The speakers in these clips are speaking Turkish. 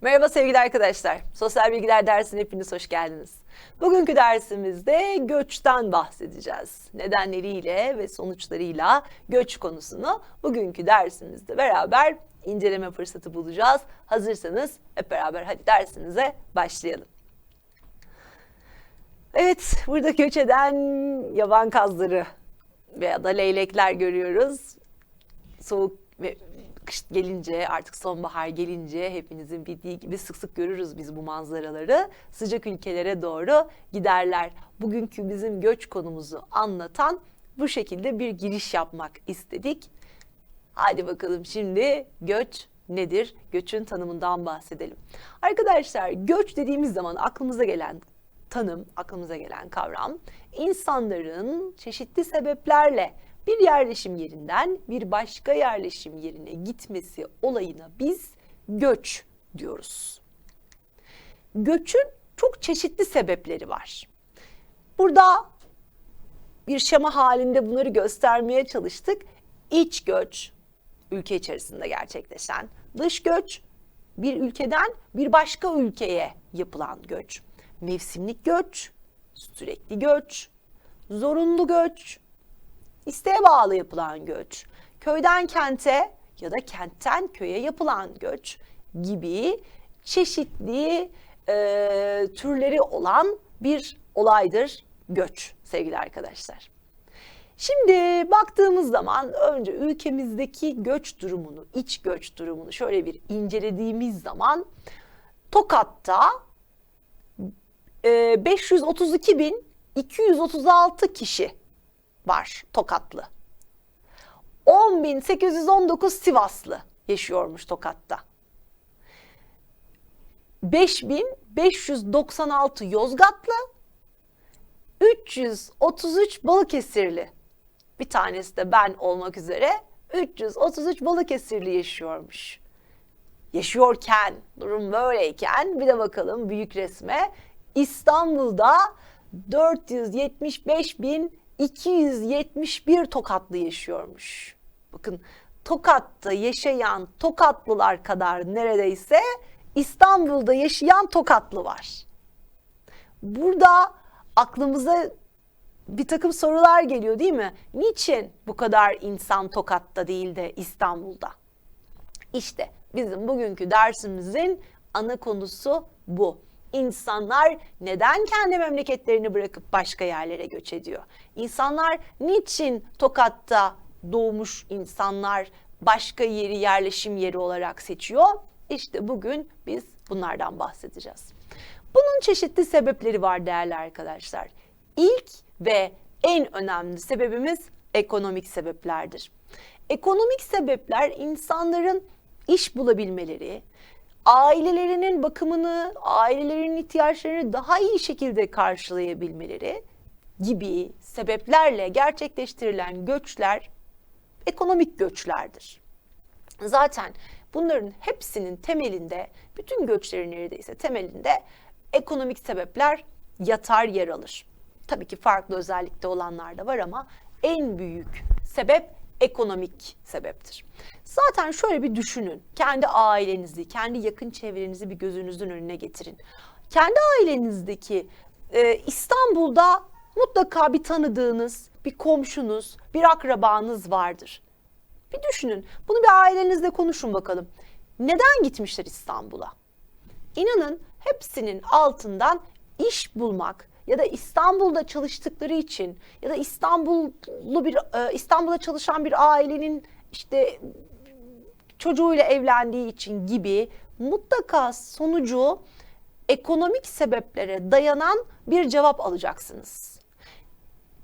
Merhaba sevgili arkadaşlar. Sosyal bilgiler dersine hepiniz hoş geldiniz. Bugünkü dersimizde göçten bahsedeceğiz. Nedenleriyle ve sonuçlarıyla göç konusunu bugünkü dersimizde beraber inceleme fırsatı bulacağız. Hazırsanız hep beraber hadi dersimize başlayalım. Evet, burada göç eden yaban kazları veya da leylekler görüyoruz. Soğuk ve kış gelince artık sonbahar gelince hepinizin bildiği gibi sık sık görürüz biz bu manzaraları. Sıcak ülkelere doğru giderler. Bugünkü bizim göç konumuzu anlatan bu şekilde bir giriş yapmak istedik. Hadi bakalım şimdi göç nedir? Göçün tanımından bahsedelim. Arkadaşlar göç dediğimiz zaman aklımıza gelen tanım, aklımıza gelen kavram insanların çeşitli sebeplerle bir yerleşim yerinden bir başka yerleşim yerine gitmesi olayına biz göç diyoruz. Göçün çok çeşitli sebepleri var. Burada bir şema halinde bunları göstermeye çalıştık. İç göç, ülke içerisinde gerçekleşen, dış göç, bir ülkeden bir başka ülkeye yapılan göç, mevsimlik göç, sürekli göç, zorunlu göç, isteğe bağlı yapılan göç, köyden kente ya da kentten köye yapılan göç gibi çeşitli e, türleri olan bir olaydır göç sevgili arkadaşlar. Şimdi baktığımız zaman önce ülkemizdeki göç durumunu, iç göç durumunu şöyle bir incelediğimiz zaman Tokat'ta e, 532.236 kişi var Tokatlı. 10.819 Sivaslı yaşıyormuş Tokat'ta. 5596 Yozgatlı, 333 Balıkesirli. Bir tanesi de ben olmak üzere 333 Balıkesirli yaşıyormuş. Yaşıyorken, durum böyleyken bir de bakalım büyük resme. İstanbul'da 475 bin 271 Tokatlı yaşıyormuş. Bakın Tokat'ta yaşayan Tokatlılar kadar neredeyse İstanbul'da yaşayan Tokatlı var. Burada aklımıza bir takım sorular geliyor değil mi? Niçin bu kadar insan Tokat'ta değil de İstanbul'da? İşte bizim bugünkü dersimizin ana konusu bu. İnsanlar neden kendi memleketlerini bırakıp başka yerlere göç ediyor? İnsanlar niçin Tokat'ta doğmuş insanlar başka yeri yerleşim yeri olarak seçiyor? İşte bugün biz bunlardan bahsedeceğiz. Bunun çeşitli sebepleri var değerli arkadaşlar. İlk ve en önemli sebebimiz ekonomik sebeplerdir. Ekonomik sebepler insanların iş bulabilmeleri, ailelerinin bakımını, ailelerinin ihtiyaçlarını daha iyi şekilde karşılayabilmeleri gibi sebeplerle gerçekleştirilen göçler ekonomik göçlerdir. Zaten bunların hepsinin temelinde, bütün göçlerin neredeyse temelinde ekonomik sebepler yatar yer alır. Tabii ki farklı özellikte olanlar da var ama en büyük sebep ekonomik sebeptir. Zaten şöyle bir düşünün. Kendi ailenizi, kendi yakın çevrenizi bir gözünüzün önüne getirin. Kendi ailenizdeki e, İstanbul'da mutlaka bir tanıdığınız, bir komşunuz, bir akrabanız vardır. Bir düşünün. Bunu bir ailenizle konuşun bakalım. Neden gitmişler İstanbul'a? İnanın hepsinin altından iş bulmak, ya da İstanbul'da çalıştıkları için ya da İstanbullu bir e, İstanbul'da çalışan bir ailenin işte çocuğuyla evlendiği için gibi mutlaka sonucu ekonomik sebeplere dayanan bir cevap alacaksınız.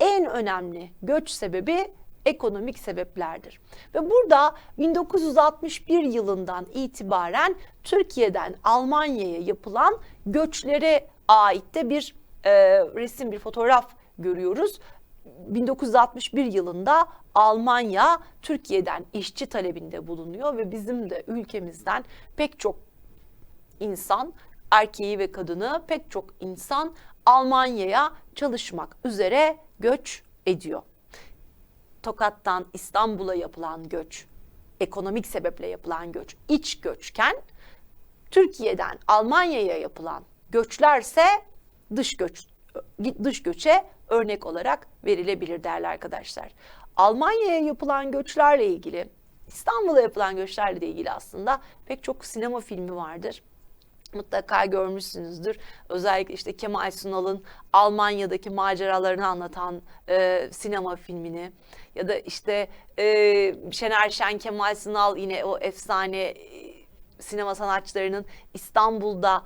En önemli göç sebebi ekonomik sebeplerdir. Ve burada 1961 yılından itibaren Türkiye'den Almanya'ya yapılan göçlere ait de bir e, resim, bir fotoğraf görüyoruz. 1961 yılında Almanya Türkiye'den işçi talebinde bulunuyor ve bizim de ülkemizden pek çok insan, erkeği ve kadını pek çok insan Almanya'ya çalışmak üzere göç ediyor. Tokat'tan İstanbul'a yapılan göç, ekonomik sebeple yapılan göç, iç göçken Türkiye'den Almanya'ya yapılan göçlerse dış göç dış göçe örnek olarak verilebilir değerli arkadaşlar. Almanya'ya yapılan göçlerle ilgili, İstanbul'a yapılan göçlerle ilgili aslında pek çok sinema filmi vardır mutlaka görmüşsünüzdür. Özellikle işte Kemal Sunal'ın Almanya'daki maceralarını anlatan e, sinema filmini ya da işte e, Şener Şen, Kemal Sunal yine o efsane e, sinema sanatçılarının İstanbul'da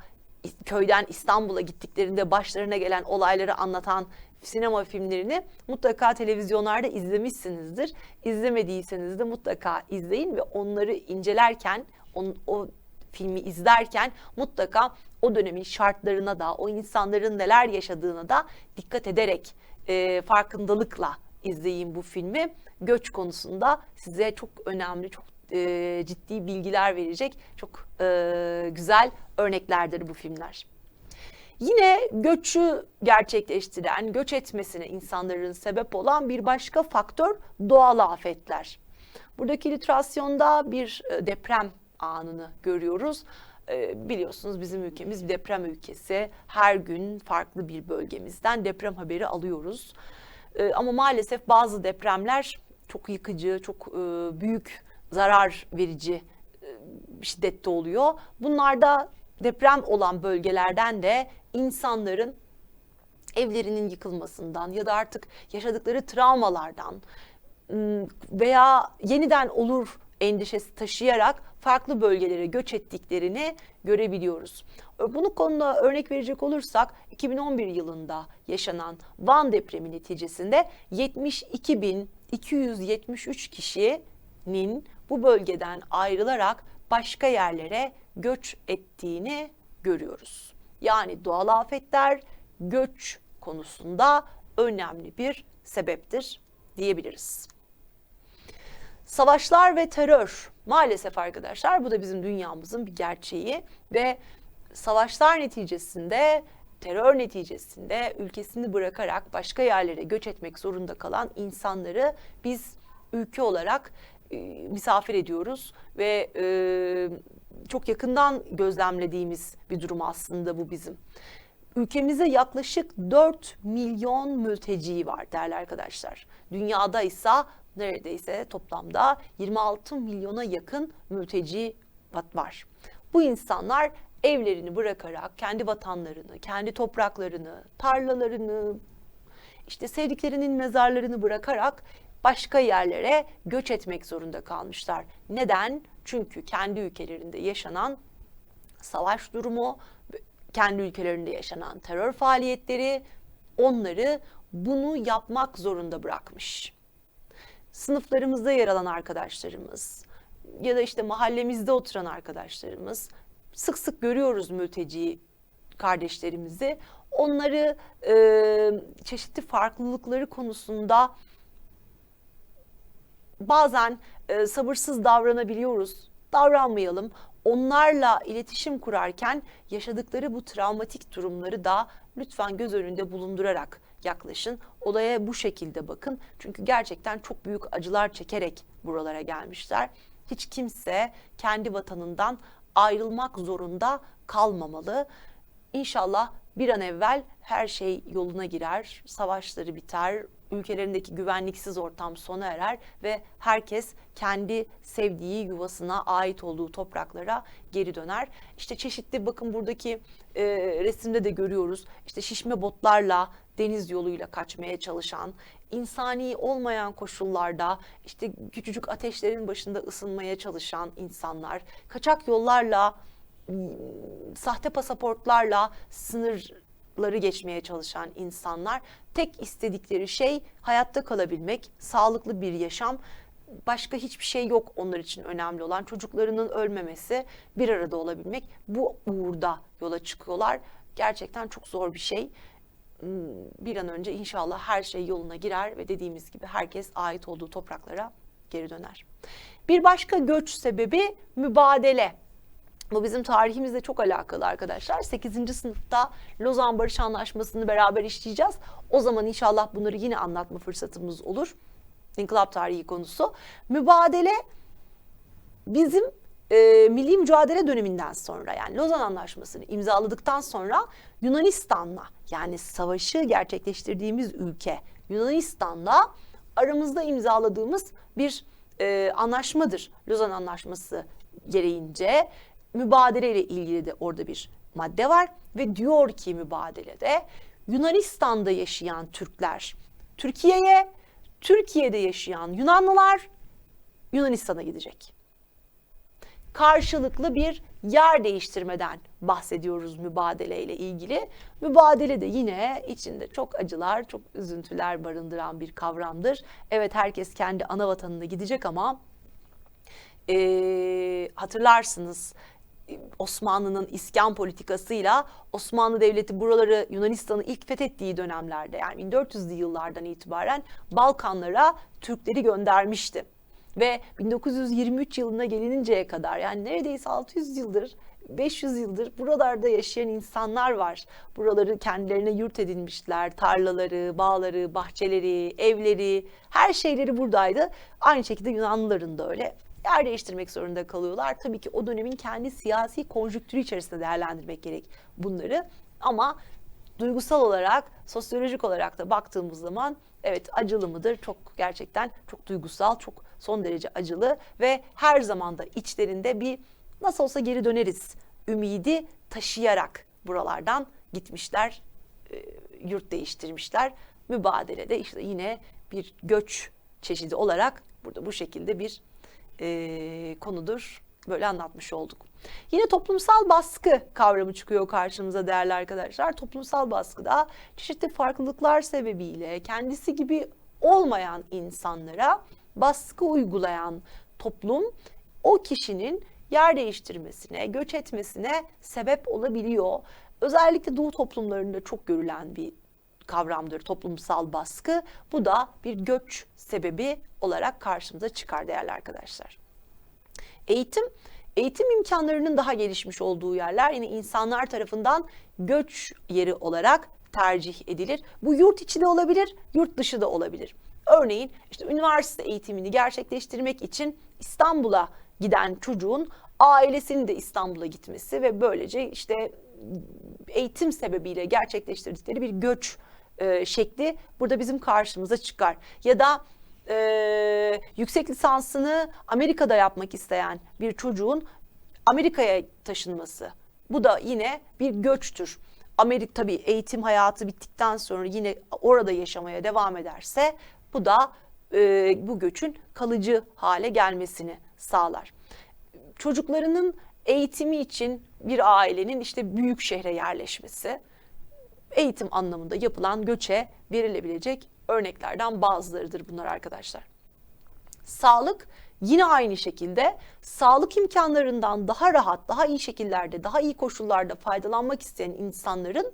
köyden İstanbul'a gittiklerinde başlarına gelen olayları anlatan sinema filmlerini mutlaka televizyonlarda izlemişsinizdir. İzlemediyseniz de mutlaka izleyin ve onları incelerken on, o filmi izlerken mutlaka o dönemin şartlarına da o insanların neler yaşadığına da dikkat ederek e, farkındalıkla izleyin bu filmi. Göç konusunda size çok önemli, çok e, ciddi bilgiler verecek çok e, güzel örneklerdir bu filmler. Yine göçü gerçekleştiren, göç etmesine insanların sebep olan bir başka faktör doğal afetler. Buradaki illüstrasyonda bir e, deprem anını görüyoruz. E, biliyorsunuz bizim ülkemiz bir deprem ülkesi. Her gün farklı bir bölgemizden deprem haberi alıyoruz. E, ama maalesef bazı depremler çok yıkıcı, çok büyük zarar verici e, şiddette oluyor. Bunlarda deprem olan bölgelerden de insanların evlerinin yıkılmasından ya da artık yaşadıkları travmalardan veya yeniden olur endişesi taşıyarak farklı bölgelere göç ettiklerini görebiliyoruz. Bunu konuda örnek verecek olursak 2011 yılında yaşanan Van depremi neticesinde 72.273 kişinin bu bölgeden ayrılarak başka yerlere göç ettiğini görüyoruz. Yani doğal afetler göç konusunda önemli bir sebeptir diyebiliriz. Savaşlar ve terör maalesef arkadaşlar bu da bizim dünyamızın bir gerçeği ve savaşlar neticesinde terör neticesinde ülkesini bırakarak başka yerlere göç etmek zorunda kalan insanları biz ülke olarak misafir ediyoruz ve e, çok yakından gözlemlediğimiz bir durum aslında bu bizim. Ülkemizde yaklaşık 4 milyon mülteci var değerli arkadaşlar. Dünyada ise neredeyse toplamda 26 milyona yakın mülteci var. Bu insanlar evlerini bırakarak kendi vatanlarını, kendi topraklarını, tarlalarını, işte sevdiklerinin mezarlarını bırakarak başka yerlere göç etmek zorunda kalmışlar. Neden? Çünkü kendi ülkelerinde yaşanan savaş durumu, kendi ülkelerinde yaşanan terör faaliyetleri onları bunu yapmak zorunda bırakmış. Sınıflarımızda yer alan arkadaşlarımız ya da işte mahallemizde oturan arkadaşlarımız sık sık görüyoruz mülteci kardeşlerimizi. Onları e, çeşitli farklılıkları konusunda bazen e, sabırsız davranabiliyoruz. Davranmayalım. Onlarla iletişim kurarken yaşadıkları bu travmatik durumları da lütfen göz önünde bulundurarak yaklaşın. Olaya bu şekilde bakın. Çünkü gerçekten çok büyük acılar çekerek buralara gelmişler. Hiç kimse kendi vatanından ayrılmak zorunda kalmamalı. İnşallah bir an evvel her şey yoluna girer, savaşları biter, ülkelerindeki güvenliksiz ortam sona erer ve herkes kendi sevdiği yuvasına ait olduğu topraklara geri döner. İşte çeşitli bakın buradaki e, resimde de görüyoruz. İşte şişme botlarla deniz yoluyla kaçmaya çalışan, insani olmayan koşullarda işte küçücük ateşlerin başında ısınmaya çalışan insanlar, kaçak yollarla sahte pasaportlarla sınır ları geçmeye çalışan insanlar tek istedikleri şey hayatta kalabilmek, sağlıklı bir yaşam. Başka hiçbir şey yok onlar için önemli olan. Çocuklarının ölmemesi, bir arada olabilmek. Bu uğurda yola çıkıyorlar. Gerçekten çok zor bir şey. Hmm, bir an önce inşallah her şey yoluna girer ve dediğimiz gibi herkes ait olduğu topraklara geri döner. Bir başka göç sebebi mübadele. Bu bizim tarihimizle çok alakalı arkadaşlar. 8. sınıfta Lozan Barış Anlaşması'nı beraber işleyeceğiz. O zaman inşallah bunları yine anlatma fırsatımız olur. İnkılap tarihi konusu. Mübadele bizim e, milli mücadele döneminden sonra yani Lozan Anlaşması'nı imzaladıktan sonra Yunanistan'la yani savaşı gerçekleştirdiğimiz ülke Yunanistan'la aramızda imzaladığımız bir e, anlaşmadır. Lozan Anlaşması gereğince mübadele ile ilgili de orada bir madde var ve diyor ki mübadelede Yunanistan'da yaşayan Türkler Türkiye'ye, Türkiye'de yaşayan Yunanlılar Yunanistan'a gidecek. Karşılıklı bir yer değiştirmeden bahsediyoruz mübadele ile ilgili. Mübadele de yine içinde çok acılar, çok üzüntüler barındıran bir kavramdır. Evet herkes kendi ana vatanına gidecek ama e, hatırlarsınız Osmanlı'nın iskan politikasıyla Osmanlı Devleti buraları Yunanistan'ı ilk fethettiği dönemlerde yani 1400'lü yıllardan itibaren Balkanlara Türkleri göndermişti. Ve 1923 yılına gelininceye kadar yani neredeyse 600 yıldır 500 yıldır buralarda yaşayan insanlar var. Buraları kendilerine yurt edinmişler. Tarlaları, bağları, bahçeleri, evleri, her şeyleri buradaydı. Aynı şekilde Yunanlıların da öyle yer değiştirmek zorunda kalıyorlar. Tabii ki o dönemin kendi siyasi konjüktürü içerisinde değerlendirmek gerek bunları. Ama duygusal olarak, sosyolojik olarak da baktığımız zaman evet acılı mıdır? Çok gerçekten çok duygusal, çok son derece acılı ve her zaman da içlerinde bir nasıl olsa geri döneriz ümidi taşıyarak buralardan gitmişler, e, yurt değiştirmişler. Mübadelede işte yine bir göç çeşidi olarak burada bu şekilde bir e, konudur. Böyle anlatmış olduk. Yine toplumsal baskı kavramı çıkıyor karşımıza değerli arkadaşlar. Toplumsal baskıda çeşitli farklılıklar sebebiyle kendisi gibi olmayan insanlara baskı uygulayan toplum o kişinin yer değiştirmesine, göç etmesine sebep olabiliyor. Özellikle Doğu toplumlarında çok görülen bir kavramdır toplumsal baskı. Bu da bir göç sebebi olarak karşımıza çıkar değerli arkadaşlar. Eğitim Eğitim imkanlarının daha gelişmiş olduğu yerler yine insanlar tarafından göç yeri olarak tercih edilir. Bu yurt içi de olabilir, yurt dışı da olabilir. Örneğin işte üniversite eğitimini gerçekleştirmek için İstanbul'a giden çocuğun ailesinin de İstanbul'a gitmesi ve böylece işte eğitim sebebiyle gerçekleştirdikleri bir göç e, şekli burada bizim karşımıza çıkar. Ya da e, yüksek lisansını Amerika'da yapmak isteyen bir çocuğun Amerika'ya taşınması. Bu da yine bir göçtür. Amerika tabii eğitim hayatı bittikten sonra yine orada yaşamaya devam ederse bu da e, bu göçün kalıcı hale gelmesini sağlar. Çocuklarının eğitimi için bir ailenin işte büyük şehre yerleşmesi eğitim anlamında yapılan göçe verilebilecek örneklerden bazılarıdır bunlar arkadaşlar. Sağlık yine aynı şekilde sağlık imkanlarından daha rahat, daha iyi şekillerde, daha iyi koşullarda faydalanmak isteyen insanların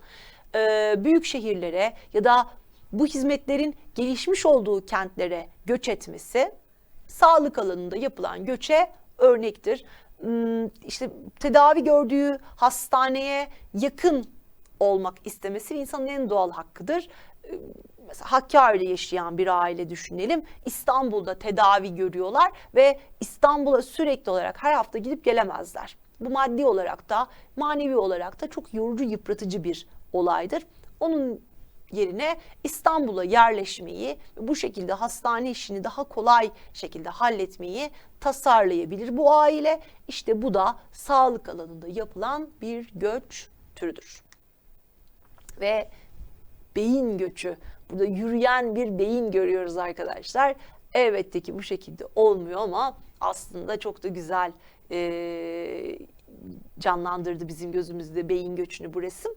e, büyük şehirlere ya da bu hizmetlerin gelişmiş olduğu kentlere göç etmesi sağlık alanında yapılan göçe örnektir. Hmm, işte tedavi gördüğü hastaneye yakın olmak istemesi insanın en doğal hakkıdır mesela Hakkari'de yaşayan bir aile düşünelim. İstanbul'da tedavi görüyorlar ve İstanbul'a sürekli olarak her hafta gidip gelemezler. Bu maddi olarak da manevi olarak da çok yorucu yıpratıcı bir olaydır. Onun yerine İstanbul'a yerleşmeyi bu şekilde hastane işini daha kolay şekilde halletmeyi tasarlayabilir bu aile. İşte bu da sağlık alanında yapılan bir göç türüdür. Ve beyin göçü Burada yürüyen bir beyin görüyoruz arkadaşlar. Elbette ki bu şekilde olmuyor ama aslında çok da güzel e, canlandırdı bizim gözümüzde beyin göçünü bu resim.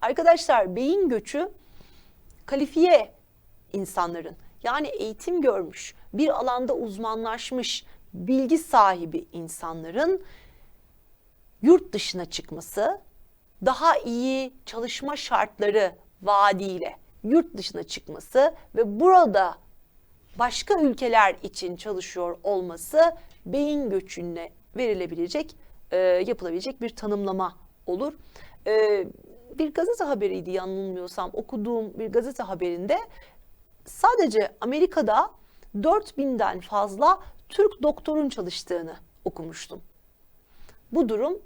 Arkadaşlar beyin göçü kalifiye insanların yani eğitim görmüş, bir alanda uzmanlaşmış, bilgi sahibi insanların yurt dışına çıkması, daha iyi çalışma şartları vaadiyle yurt dışına çıkması ve burada başka ülkeler için çalışıyor olması beyin göçüne verilebilecek, e, yapılabilecek bir tanımlama olur. E, bir gazete haberiydi yanılmıyorsam okuduğum bir gazete haberinde sadece Amerika'da 4000'den fazla Türk doktorun çalıştığını okumuştum. Bu durum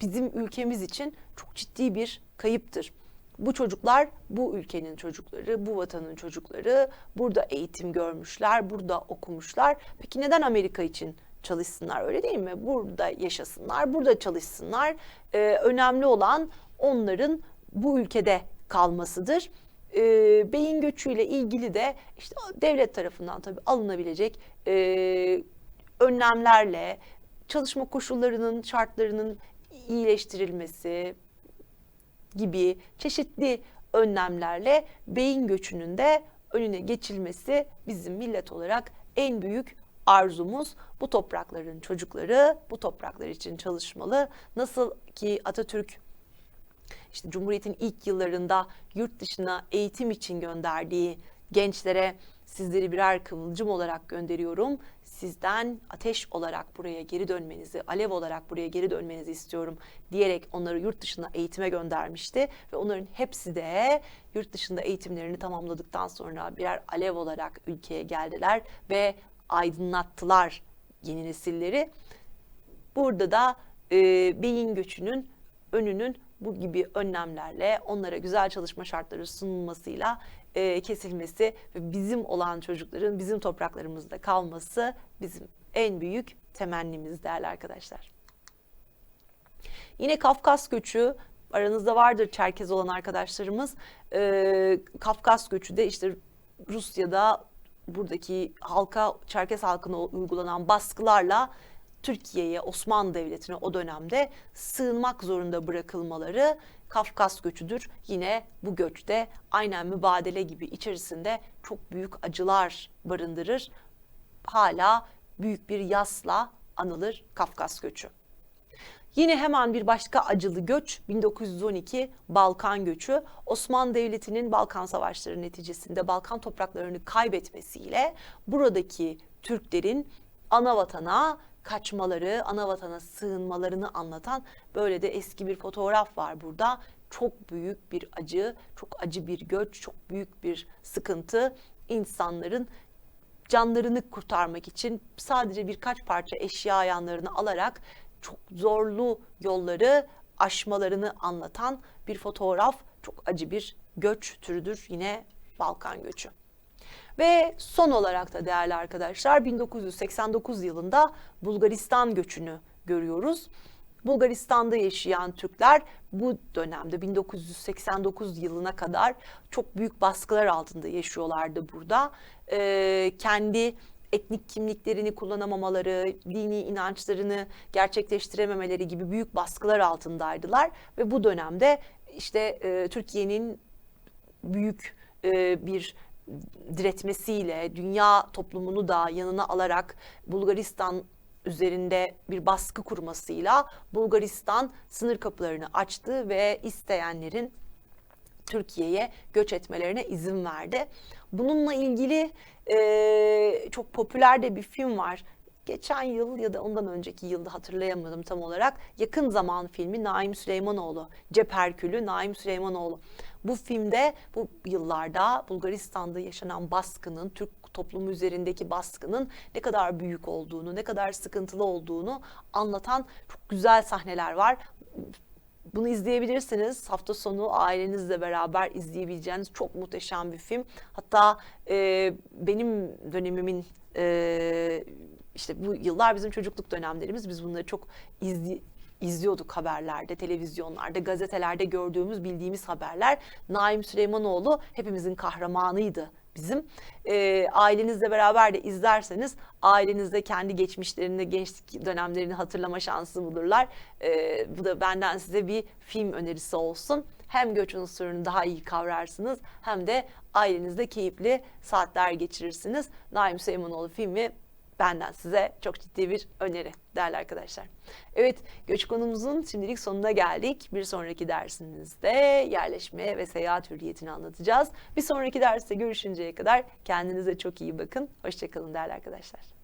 bizim ülkemiz için çok ciddi bir kayıptır. Bu çocuklar bu ülkenin çocukları, bu vatanın çocukları. Burada eğitim görmüşler, burada okumuşlar. Peki neden Amerika için çalışsınlar öyle değil mi? Burada yaşasınlar, burada çalışsınlar. Ee, önemli olan onların bu ülkede kalmasıdır. Ee, beyin göçüyle ilgili de işte devlet tarafından tabii alınabilecek e, önlemlerle çalışma koşullarının, şartlarının iyileştirilmesi gibi çeşitli önlemlerle beyin göçünün de önüne geçilmesi bizim millet olarak en büyük arzumuz. Bu toprakların çocukları bu topraklar için çalışmalı. Nasıl ki Atatürk işte Cumhuriyet'in ilk yıllarında yurt dışına eğitim için gönderdiği gençlere sizleri birer kıvılcım olarak gönderiyorum. Sizden ateş olarak buraya geri dönmenizi, alev olarak buraya geri dönmenizi istiyorum diyerek onları yurt dışına eğitime göndermişti ve onların hepsi de yurt dışında eğitimlerini tamamladıktan sonra birer alev olarak ülkeye geldiler ve aydınlattılar yeni nesilleri. Burada da e, beyin göçünün önünün bu gibi önlemlerle onlara güzel çalışma şartları sunulmasıyla e, kesilmesi ve bizim olan çocukların bizim topraklarımızda kalması bizim en büyük temennimiz değerli arkadaşlar. Yine Kafkas göçü aranızda vardır Çerkez olan arkadaşlarımız. E, Kafkas göçü de işte Rusya'da buradaki halka Çerkez halkına uygulanan baskılarla Türkiye'ye, Osmanlı Devleti'ne o dönemde sığınmak zorunda bırakılmaları Kafkas göçüdür. Yine bu göçte aynen mübadele gibi içerisinde çok büyük acılar barındırır. Hala büyük bir yasla anılır Kafkas göçü. Yine hemen bir başka acılı göç 1912 Balkan göçü. Osmanlı Devleti'nin Balkan Savaşları neticesinde Balkan topraklarını kaybetmesiyle buradaki Türklerin ana vatana kaçmaları, ana vatana sığınmalarını anlatan böyle de eski bir fotoğraf var burada. Çok büyük bir acı, çok acı bir göç, çok büyük bir sıkıntı. İnsanların canlarını kurtarmak için sadece birkaç parça eşya yanlarını alarak çok zorlu yolları aşmalarını anlatan bir fotoğraf. Çok acı bir göç türüdür yine Balkan göçü. Ve son olarak da değerli arkadaşlar 1989 yılında Bulgaristan göçünü görüyoruz. Bulgaristan'da yaşayan Türkler bu dönemde 1989 yılına kadar çok büyük baskılar altında yaşıyorlardı burada. Ee, kendi etnik kimliklerini kullanamamaları, dini inançlarını gerçekleştirememeleri gibi büyük baskılar altındaydılar ve bu dönemde işte e, Türkiye'nin büyük e, bir diretmesiyle dünya toplumunu da yanına alarak Bulgaristan üzerinde bir baskı kurmasıyla Bulgaristan sınır kapılarını açtı ve isteyenlerin Türkiye'ye göç etmelerine izin verdi. Bununla ilgili e, çok popüler de bir film var. Geçen yıl ya da ondan önceki yılda hatırlayamadım tam olarak. Yakın zaman filmi Naim Süleymanoğlu. Cep Herkülü Naim Süleymanoğlu. Bu filmde bu yıllarda Bulgaristan'da yaşanan baskının, Türk toplumu üzerindeki baskının ne kadar büyük olduğunu, ne kadar sıkıntılı olduğunu anlatan çok güzel sahneler var. Bunu izleyebilirsiniz. Hafta sonu ailenizle beraber izleyebileceğiniz çok muhteşem bir film. Hatta e, benim dönemimin e, işte bu yıllar bizim çocukluk dönemlerimiz. Biz bunları çok izli, izliyorduk haberlerde, televizyonlarda, gazetelerde gördüğümüz, bildiğimiz haberler. Naim Süleymanoğlu hepimizin kahramanıydı bizim. E, ailenizle beraber de izlerseniz ailenizde kendi geçmişlerini, gençlik dönemlerini hatırlama şansı bulurlar. E, bu da benden size bir film önerisi olsun. Hem göç unsurunu daha iyi kavrarsınız hem de ailenizde keyifli saatler geçirirsiniz. Naim Süleymanoğlu filmi benden size çok ciddi bir öneri değerli arkadaşlar. Evet göç konumuzun şimdilik sonuna geldik. Bir sonraki dersimizde yerleşme ve seyahat hürriyetini anlatacağız. Bir sonraki derste görüşünceye kadar kendinize çok iyi bakın. Hoşçakalın değerli arkadaşlar.